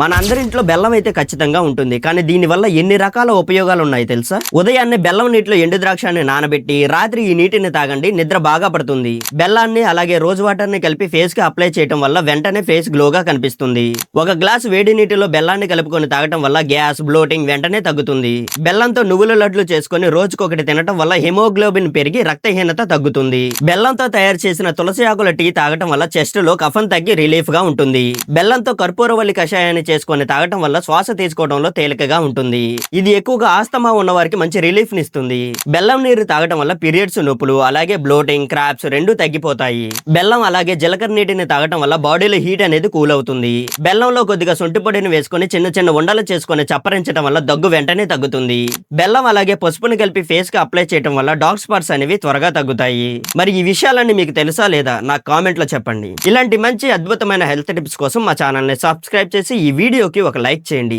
మన అందరింట్లో బెల్లం అయితే ఖచ్చితంగా ఉంటుంది. కానీ దీనివల్ల ఎన్ని రకాల ఉపయోగాలు ఉన్నాయి తెలుసా? ఉదయాన్నే బెల్లం నీటిలో ఎండు ద్రాక్షాన్ని నానబెట్టి రాత్రి ఈ నీటిని తాగండి నిద్ర బాగా పడుతుంది. బెల్లాన్ని అలాగే రోజ్ వాటర్ని కలిపి ఫేస్కి అప్లై చేయడం వల్ల వెంటనే ఫేస్ గ్లోగా కనిపిస్తుంది. ఒక గ్లాస్ వేడి నీటిలో బెల్లాన్ని కలుపుకొని తాగటం వల్ల గ్యాస్ బ్లోటింగ్ వెంటనే తగ్గుతుంది. బెల్లంతో నువ్వుల లడ్లు చేసుకొని రోజుకొకటి తినటం వల్ల హిమోగ్లోబిన్ పెరిగి రక్తహీనత తగ్గుతుంది. బెల్లంతో తయారు చేసిన తులసి ఆకుల టీ తాగటం వల్ల చెస్ట్లో కఫం తగ్గి రిలీఫ్గా ఉంటుంది. బెల్లంతో కర్పూరవల్లి కషాయాన్ని చేసుకొని తాగటం వల్ల శ్వాస తీసుకోవడంలో తేలికగా ఉంటుంది. ఇది ఎక్కువగా ఆస్తమా ఉన్న వారికి మంచి రిలీఫ్ నిస్తుంది బెల్లం నీరు తాగటం వల్ల పీరియడ్స్ నొప్పులు అలాగే బ్లోటింగ్ క్రాప్స్ రెండు తగ్గిపోతాయి. బెల్లం అలాగే జీలకర్ర నీటిని తాగటం వల్ల బాడీలో హీట్ అనేది కూల్ అవుతుంది. బెల్లంలో కొద్దిగా సొంటి పొడిని వేసుకొని చిన్న చిన్న ఉండలు చేసుకొని చప్పరించడం వల్ల దగ్గు వెంటనే తగ్గుతుంది. బెల్లం అలాగే పసుపుని కలిపి ఫేస్కి అప్లై చేయడం వల్ల డాగ్ స్పాట్స్ అనేవి త్వరగా తగ్గుతాయి. మరి ఈ విషయాలన్నీ మీకు తెలుసా లేదా? నాకు కామెంట్లో చెప్పండి. ఇలాంటి మంచి అద్భుతమైన హెల్త్ టిప్స్ కోసం మా ఛానల్ని సబ్స్క్రైబ్ చేసి ఈ వీడియోకి ఒక లైక్ చేయండి.